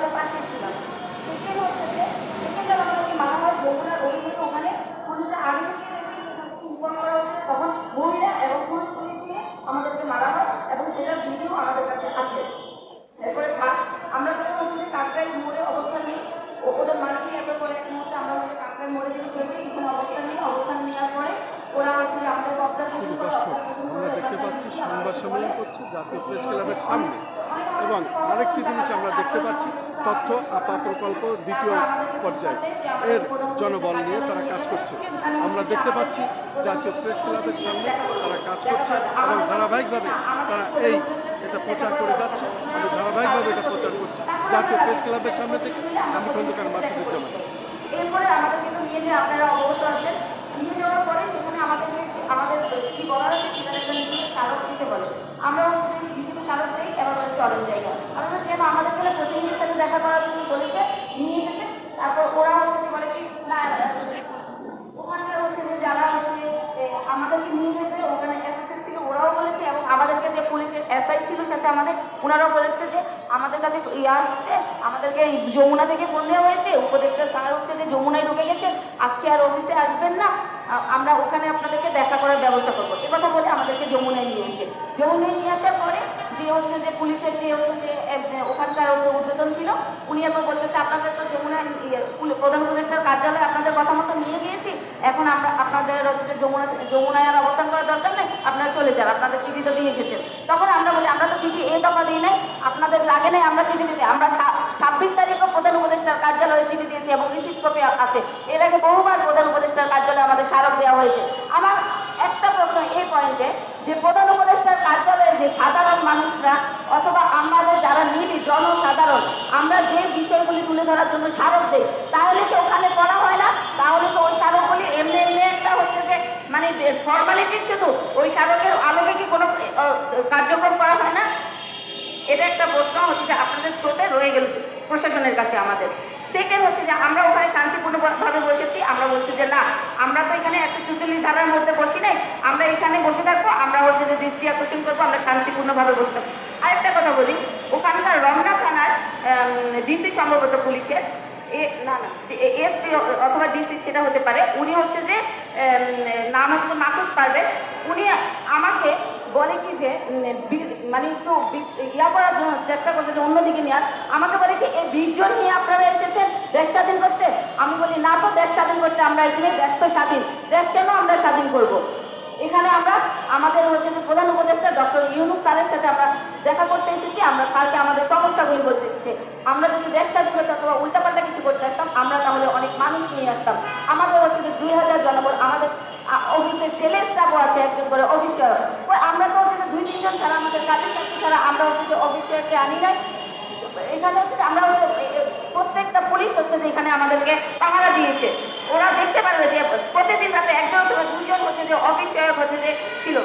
আমরা ফুটপাতের পাশে ছিলাম সেকেন্ড হচ্ছে যে সেকেন্ড আমাদেরকে মারা হয় যমুনার অভিযোগ ওখানে পুলিশরা আগে থেকে ইনফর্ম করা হচ্ছে তখন মহিলা এবং পুরুষ পুলিশ দিয়ে আমাদেরকে মারা হয় এবং সেটার ভিডিও আমাদের কাছে আছে এরপরে আমরা যখন হচ্ছে কাকরাই মোড়ে অবস্থান নিই ওদের মারপিট এত করে এক মুহূর্তে আমরা হচ্ছে কাকরাই মোড়ে যেতে চলছি এখানে অবস্থান নিই অবস্থান নেওয়ার পরে ওরা হচ্ছে যে আমাদের দর্শক আমরা দেখতে পাচ্ছি সংবাদ সম্মেলন করছে জাতীয় প্রেস ক্লাবের সামনে। এবং আরেকটি জিনিস আমরা দেখতে পাচ্ছি, তথ্য আপা প্রকল্প দ্বিতীয় পর্যায়ে। এর জনবল নিয়ে তারা কাজ করছে। আমরা দেখতে পাচ্ছি জাতীয় প্রেস ক্লাবের সামনে তারা কাজ করছে এবং ধারাবাহিকভাবে তারা এই এটা প্রচার করে যাচ্ছে। আমি ধারাবাহিকভাবে এটা প্রচার করছি। জাতীয় প্রেস ক্লাবের সামনে থেকে আমি খন্দকার মাসুদুজ্জামান। এরপরে আমরা হচ্ছে বিভিন্ন স্মারক দিই এবার বলে চরম জায়গা। আমরা কেন আমাদের বলে প্রতিনিধির সাথে দেখা করার জন্য বলেছে, নিয়ে এসেছে। তারপর ওরা হচ্ছে বলে কি, না, ওখানকার হচ্ছে যে যারা হচ্ছে আমাদেরকে নিয়ে যেতে ওখানে এসএসএস ছিল, ওরাও বলেছে, এবং আমাদেরকে যে পুলিশের এসআই ছিল সাথে আমাদের ওনারাও বলেছে যে আমাদের কাছে ইয়ে আসছে আমাদেরকে যমুনা থেকে ফোন দেওয়া হয়েছে, উপদেষ্টা স্যার হচ্ছে যে যমুনায় ঢুকে গেছেন, আজকে আর অফিসে আসবেন না আমরা ওখানে আপনাদেরকে দেখা করার ব্যবস্থা করব। এ কথা বলে আমাদেরকে যমুনায় নিয়ে এসে যমুনায় নিয়ে আসার পরে যে হচ্ছে যে পুলিশের যে হচ্ছে যে ওখানকার উদ্বোধন ছিল উনি এখন বলতেছে আপনাদের তো যমুনা ইয়ে, প্রধান উপদেষ্টার কার্যালয়ে আপনাদের কথা মতো নিয়ে গিয়েছি। এখন আমরা আপনাদের হচ্ছে যমুনা যমুনায় আর অবস্থান করার দরকার নেই। আপনারা চলে যান আপনাদের চিঠি তো দিয়ে এসেছেন। তখন আমরা বলি আমরা তো চিঠি এই দফা দিই নাই। আপনাদের লাগে নাই আমরা চিঠি দিতে। আমরা ছাব্বিশ তারিখও প্রধান উপদেষ্টার কার্যালয়ে চিঠি দিয়েছি এবং রিসিভ কপি আছে। এর আগে বহুবার প্রধান উপদেষ্টার কার্যালয়ে আমাদের স্মারক দেওয়া হয়েছে। আমার একটা প্রশ্ন এই পয়েন্টে যে প্রধান উপদেষ্টার কার্যালয়ে যে সাধারণ মানুষরা অথবা আমাদের যারা নিরি জনসাধারণ, আমরা যে বিষয়গুলি তুলে ধরার জন্য স্মারক দেই, তাহলে কি ওখানে পড়া হয় না? তাহলে তো ওই স্মারকগুলি এমনি এমনি একটা হচ্ছে যে মানে ফর্মালিটি শুধু, ওই স্মারকের আলোকে কি কোনো কার্যক্রম করা হয় না? এটা একটা প্রশ্ন হচ্ছে যে আপনাদের স্রোতে রয়ে গেল প্রশাসনের কাছে আমাদের। সেকেন্ড হচ্ছে যে আমরা ওখানে শান্তিপূর্ণভাবে বসেছি আমরা বলছি যে না আমরা তো এখানে একশো চুচল্লিশ ধারার মধ্যে বসি নাই। আমরা এখানে বসে থাকব, আমরা হচ্ছে যে দৃষ্টি আকর্ষণ করব, আমরা শান্তিপূর্ণভাবে বসে থাকব। আরেকটা কথা বলি, ওখানকার রমনা থানার ডিসি সম্ভবত পুলিশের, এ, না না এসপি অথবা ডিসি সেটা হতে পারে, উনি হচ্ছে যে নাম হচ্ছে মাসুদ পারবে উনি আমাকে বলে কি যে মানে একটু ইয়া করার জন্য চেষ্টা করছে যে অন্যদিকে নেওয়ার। আমাকে বলে কি, এই বিশ জন নিয়ে আপনারা এসেছেন দেশ স্বাধীন করতে? আমি বলি দেশ স্বাধীন করতে আমরা এখানে দেশ তো স্বাধীন। দেশ কেন আমরা স্বাধীন করব? এখানে আমরা আমাদের হচ্ছে যে প্রধান উপদেষ্টা ডক্টর ইউনুস স্যারের সাথে আমরা দেখা করতে এসেছি, আমরা স্যারকে আমাদের সমস্যাগুলি বলতে এসেছি। আমরা যদি দেশ স্বাধীন করতে অথবা উল্টাপাল্টা কিছু করতে আসতাম, আমরা তাহলে অনেক মানুষ নিয়ে আসতাম। আমাদের হচ্ছে যে দুই হাজার জনবল, আমাদের অফিসে ছেলে স্টাফও আছে একজন করে অফিসার ওই আমরা তো হচ্ছে যে দুই তিনজন ছাড়া, আমাদের কাজের সাথে ছাড়া আমরা হচ্ছে যে অফিসারকে আনি নাই। এখানে হচ্ছে আমরা হচ্ছে প্রত্যেকটা পুলিশ হচ্ছে যে এখানে আমাদেরকে পাহারা দিয়েছে। ওরা দেখতে পারবে যে প্রতিদিন রাতে একজন দুজন হচ্ছে যে অফিস হচ্ছে যে ছিল।